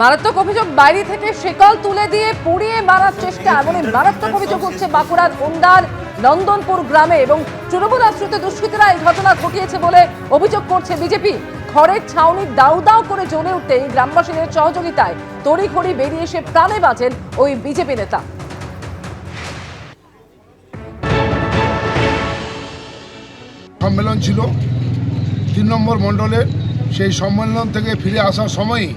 মারাত্মক অভিযোগ বাইরে থেকে শেকল তুলে দিয়ে পুড়িয়ে মারার চেষ্টা। এমনই মারাত্মক অভিযোগ হচ্ছে বাঁকুড়ার ওন্দার নন্দনপুর গ্রামে এবং তৃণমূল আশ্রিত দুষ্কৃতীরা এই ঘটনা ঘটিয়েছে বলে অভিযোগ করছে বিজেপি। খড়ের ছাউনি দাউ দাউ করে জ্বলে উঠতেই গ্রামবাসীদের সহযোগিতায় তড়িঘড়ি বেরিয়ে এসে প্রাণে বাঁচেন ওই বিজেপি নেতা। সম্মেলন ছিল। তিন নম্বর মণ্ডলের সেই সম্মেলন থেকে ফিরে আসার সময়ই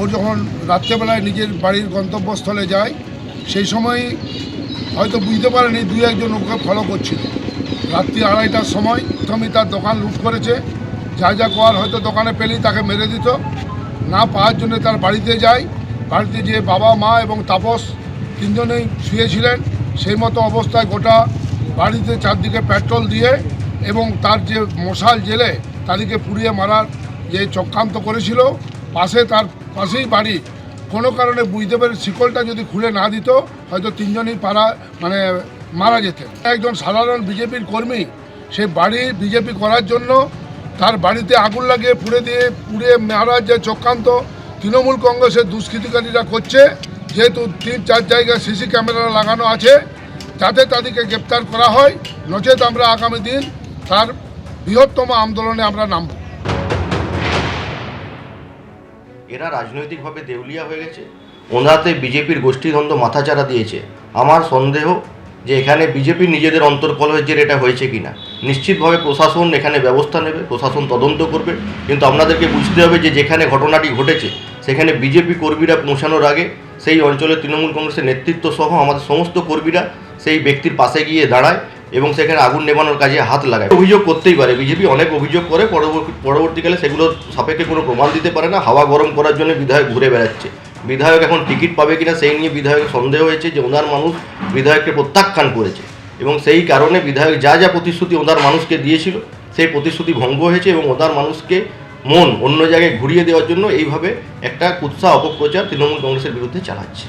ও যখন রাত্রেবেলায় নিজের বাড়ির গন্তব্যস্থলে যায়, সেই সময় হয়তো বুঝতে পারেনি দুই একজন ওকে ফলো করছিল। রাত্রি আড়াইটার সময় প্রথমেই তার দোকান লুট করেছে, যা যা করার হয়তো দোকানে পেলেই তাকে মেরে দিত। না পাওয়ার জন্য তার বাড়িতে যায়, বাড়িতে যেয়ে বাবা, মা এবং তাপস তিনজনেই শুয়েছিলেন, সেই মতো অবস্থায় গোটা বাড়িতে চারদিকে পেট্রোল দিয়ে এবং তার যে মশাল জেলে তাদেরকে পুড়িয়ে মারার যে চক্রান্ত করেছিল, পাশে তার পাশেই বাড়ি। কোনো কারণে বুঝতে পেরে শিকলটা যদি খুলে না দিত, হয়তো তিনজনই পাড়া মানে মারা যেতেন। একজন সাধারণ বিজেপির কর্মী, সে বাড়ি বিজেপি করার জন্য তার বাড়িতে আগুন লাগিয়ে পুড়ে দিয়ে পুড়ে মারার যে চক্রান্ত, তৃণমূল কংগ্রেসের দুষ্কৃতিকারীরা করছে, যেহেতু তিন চার জায়গায় সিসি ক্যামেরা লাগানো আছে, যাতে তাদেরকে গ্রেপ্তার করা হয়। নচেত আমরা আগামী দিন তার বৃহত্তম আন্দোলনে আমরা নামব। এরা রাজনৈতিকভাবে দেউলিয়া হয়ে গেছে। ওনাতে বিজেপির গোষ্ঠীদ্বন্দ্ব মাথাচাড়া দিয়েছে। আমার সন্দেহ যে এখানে বিজেপি নিজেদের অন্তর্কলহের জের এটা হয়েছে কিনা। নিশ্চিতভাবে প্রশাসন এখানে ব্যবস্থা নেবে, প্রশাসন তদন্ত করবে। কিন্তু আপনাদেরকে বুঝতে হবে যে যেখানে ঘটনাটি ঘটেছে, সেখানে বিজেপি কর্মীরা পৌঁছানোর আগে সেই অঞ্চলের তৃণমূল কংগ্রেসের নেতৃত্ব সহ আমাদের সমস্ত কর্মীরা সেই ব্যক্তির পাশে গিয়ে দাঁড়ায়। এবং সেখানে আগুন নেবানোর কাজে হাত লাগায়। অভিযোগ করতেই পারে। বিজেপি অনেক অভিযোগ করে, পরবর্তী পরবর্তীকালে সেগুলো সাপেক্ষে কোনো প্রমাণ দিতে পারে না। হাওয়া গরম করার জন্য বিধায়ক ঘুরে বেড়াচ্ছে। বিধায়ক এখন টিকিট পাবে কিনা সেই নিয়ে বিধায়কের সন্দেহ হয়েছে যে ওনার মানুষ বিধায়ককে প্রত্যাখ্যান করেছে। এবং সেই কারণে বিধায়ক যা যা প্রতিশ্রুতি ওনার মানুষকে দিয়েছিল, সেই প্রতিশ্রুতি ভঙ্গ হয়েছে এবং ওনার মানুষকে মন অন্য জায়গায় ঘুরিয়ে দেওয়ার জন্য এইভাবে একটা কুৎসা অপপ্রচার তৃণমূল কংগ্রেসের বিরুদ্ধে চালাচ্ছে।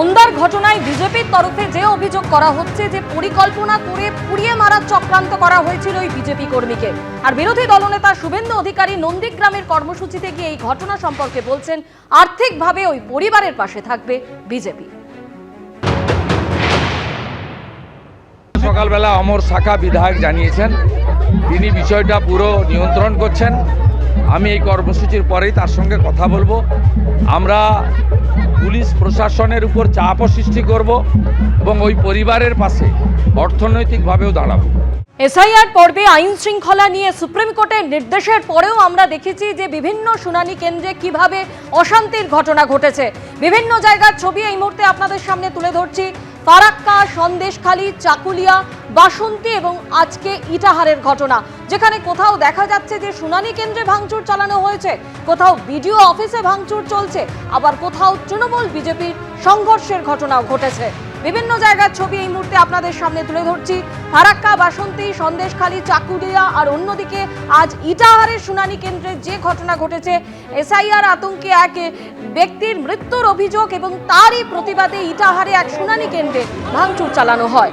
ওন্দার ঘটনায় বিজেপির তরফে যে অভিযোগ করা হচ্ছে যে পরিকল্পনা করে পুড়িয়ে মারার চক্রান্ত করা হয়েছিল ওই বিজেপি কর্মীকে। আর বিরোধী দলনেতা শুভেন্দু অধিকারী নন্দীগ্রামের কর্মসূচিতে গিয়ে এই ঘটনা সম্পর্কে বলছেন, আর্থিকভাবে ওই পরিবারের পাশে থাকবে বিজেপি। সকালবেলা অমর শাখা বিধায়ক জানিয়েছেন, তিনি বিষয়টা পুরো নিয়ন্ত্রণ করছেন। আমি এই কর্মসূচির পরেই তার সঙ্গে কথা বলব। আমরা পুলিশ প্রশাসনের উপর চাপও সৃষ্টি করব এবং ওই পরিবারের পাশে অর্থনৈতিকভাবেও দাঁড়াবো। এসআইআর পর্বে আইন শৃঙ্খলা নিয়ে সুপ্রিম কোর্টের নির্দেশের পরেও আমরা দেখেছি যে বিভিন্ন শুনানি কেন্দ্রে কীভাবে অশান্তির ঘটনা ঘটেছে। বিভিন্ন জায়গার ছবি এই মুহূর্তে আপনাদের সামনে তুলে ধরছি। ফারাক্কা সন্দেশখালী, চাকুলিয়া, বাসন্তী এবং আজকে ইটাহারের ঘটনা। যেখানে কোথাও দেখা যাচ্ছে যে শুনানি কেন্দ্রে ভাঙচুর চালানো হয়েছে, কোথাও বিডিও অফিসে ভাঙচুর চলছে, আবার কোথাও তৃণমূল বিজেপির সংঘর্ষের ঘটনাও ঘটেছে। বিভিন্ন জায়গার ছবি এই মুহূর্তে আপনাদের সামনে তুলে ধরছি। ফারাক্কা, বাসন্তী, সন্দেশখালী, চাকুরিয়া আর অন্যদিকে আজ ইটাহারের শুনানি কেন্দ্রে যে ঘটনা ঘটেছে, এসআইআর আতঙ্কে এক ব্যক্তির মৃত্যুর অভিযোগ এবং তারই প্রতিবাদে ইটাহারে এক শুনানি কেন্দ্রে ভাঙচুর চালানো হয়।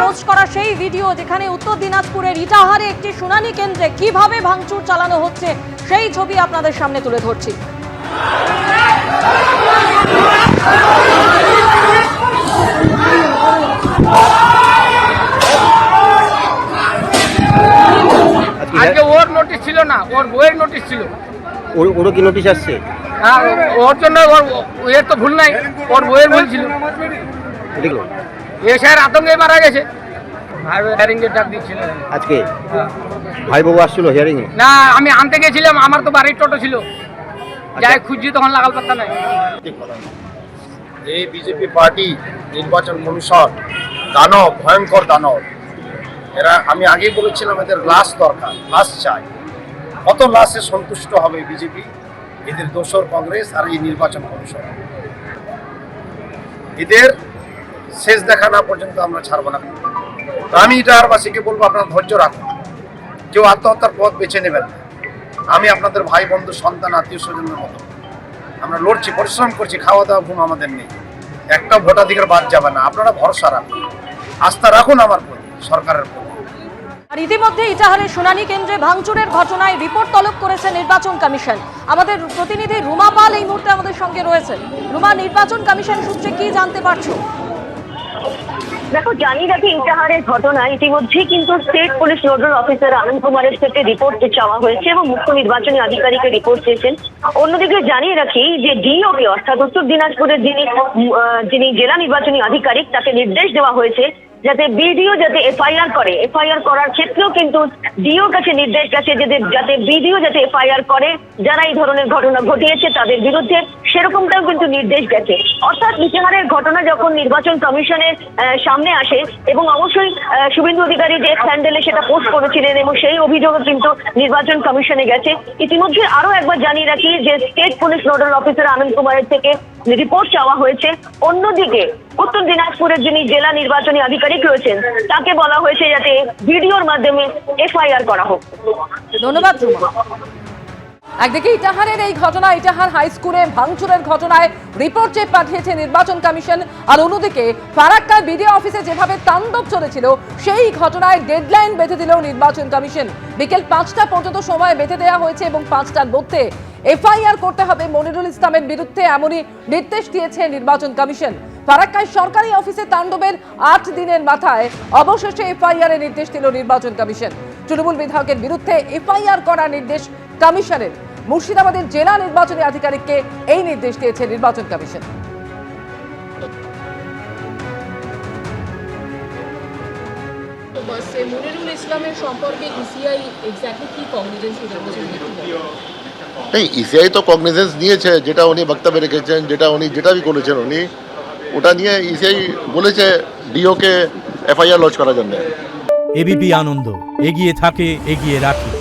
পোস্ট করা সেই ভিডিও যেখানে উত্তর দিনাজপুরের ইটাহারে একটি শুনানি কেন্দ্রে কীভাবে ভাঙচুর চালানো হচ্ছে, সেই ছবি আপনাদের সামনে তুলে ধরছি Oh! নোটিশ ছিল না ওর বইয়ের নোটিশ ছিল। ওর ওরও কি নোটিশ আসছে? আর ওর জন্য ওর এর তো ভুল নাই ওর বইয়ের ভুল ছিল। দেখল এ স্যার আতঙ্কে মারা গেছে। আজকে? ভাই বাবু আসছিল হিয়ারিং না আমি আনতে গেছিলাম আমার তো বাড়ির টোটো ছিল। যাই খুঁজছি তখন লাগাল পাত্তা নাই। এই বিজেপি পার্টি নির্বাচন কমিশন দানব ভয়ঙ্কর দানব। এরা, আমি আগেই বলেছিলাম এদের লাশ দরকার, লাশ চাই। কত লাশে সন্তুষ্ট হবে বিজেপি? এদের দোসর কংগ্রেস আর এই নির্বাচন কমিশন। এদের শেষ দেখা না পর্যন্ত আমরা ছাড়বো না। আমি ইটাহারবাসীকে বলব, আপনারা ধৈর্য রাখুন। কেউ আত্মহত্যার পথ বেছে নেবেন না। আমি আপনাদের ভাই, বন্ধু, সন্তান, আত্মীয় স্বজনের মতো। আমরা লড়ছি, পরিশ্রম করছি খাওয়া দাওয়া ঘুম আমাদের নেই। একটা ভোটাধিকার বাদ যাবে না। আপনারা ভরসা রাখুন। আস্থা রাখুন আমার প্রতি। সরকারের আর ইতিমধ্যে ইটাহারের শুনানি কেন্দ্রে ভাঙচুরের ঘটনায় রিপোর্ট তলব করেছে নির্বাচন কমিশন। আমাদের প্রতিনিধি রুমা পাল এই মুহূর্তে আমাদের সঙ্গে রয়েছেন রুমা নির্বাচন কমিশন সূত্রে কি জানতে পারছ? দেখো জানি রাখি ইটাহারের ঘটনা। ইতিমধ্যেই কিন্তু state police nodal officer Anand কুমারের থেকে রিপোর্ট চাওয়া হয়েছে এবং মুখ্য নির্বাচনী আধিকারিকের রিপোর্ট চেয়েছেন। অন্যদিকে জানিয়ে রাখি যে ডিওকে অর্থাৎ উত্তর দিনাজপুরের যিনি আহ, যিনি জেলা নির্বাচনী আধিকারিক তাকে নির্দেশ দেওয়া হয়েছে যাতে বিডিও যাতে এফআইআর করে, এফআইআর করার ক্ষেত্রেও কিন্তু ডিও কাছে নির্দেশ গেছে যে যাতে বিডিও যাতে এফআইআর করে, যারা এই ধরনের ঘটনা ঘটিয়েছে তাদের বিরুদ্ধে সেরকমটাও কিন্তু নির্দেশ গেছে। অর্থাৎ ইতিহারের ঘটনা যখন নির্বাচন কমিশনের সামনে আসে এবং অবশ্যই শুভেন্দু অধিকারী যে স্যান্ডেলে সেটা পোস্ট করেছিলেন এবং সেই অভিযোগও কিন্তু নির্বাচন কমিশনে গেছে। ইতিমধ্যে আরও একবার জানিয়ে রাখি যে state police nodal officer Anand কুমারের থেকে রিপোর্ট চাওয়া হয়েছে। অন্যদিকে উত্তর দিনাজপুরের যিনি জেলা নির্বাচনী আধিকারিক রয়েছেন, তাকে বলা হয়েছে যাতে ভিডিওর মাধ্যমে এফআইআর করা হোক। ধন্যবাদ একদিকে ইটাহারের এই ঘটনা ইটাহার হাই স্কুলে ভাঙচুরের ঘটনায় রিপোর্ট চেয়ে পাঠিয়েছে নির্বাচন কমিশন, আর অন্যদিকে ফারাক্কার বিডিও অফিসে যেভাবে তাণ্ডব চলেছিল, সেই ঘটনায় ডেডলাইন বেঁধে দিল নির্বাচন কমিশন। বিকেল পাঁচটা পর্যন্ত সময় বেঁধে দেওয়া হয়েছে এবং পাঁচটার মধ্যে এফআইআর করতে হবে মনিরুল ইসলামের বিরুদ্ধে, এমনই নির্দেশ দিয়েছে নির্বাচন কমিশন। ফারাক্কায় সরকারি অফিসে তাণ্ডবের আট দিনের মাথায় অবশেষে এফআইআর এর নির্দেশ দিল নির্বাচন কমিশন। তৃণমূল বিধায়কের বিরুদ্ধে এফআইআর করার নির্দেশ কমিশনের। মুর্শিদাবাদের জেলা নির্বাচনী আধিকারিককে এই নির্দেশ দিয়েছে নির্বাচন কমিশন। বাসে মনিরুল ইসলামের সম্পর্কে ইসিআই এক্স্যাক্টলি কি কগনিজেন্স জানাচ্ছেন ইসিআই তো কগনিজেন্স নিয়েছে যেটা উনি বক্তব্যে রেখেছেন যেটা উনি যেটা বি করেছেন উনি। ওটা নিয়ে ইসিআই বলেছে ডিওকে এফআইআর লঞ্চ করার জন্য। এবিপি আনন্দ, এগিয়ে থাকে, এগিয়ে রাখে।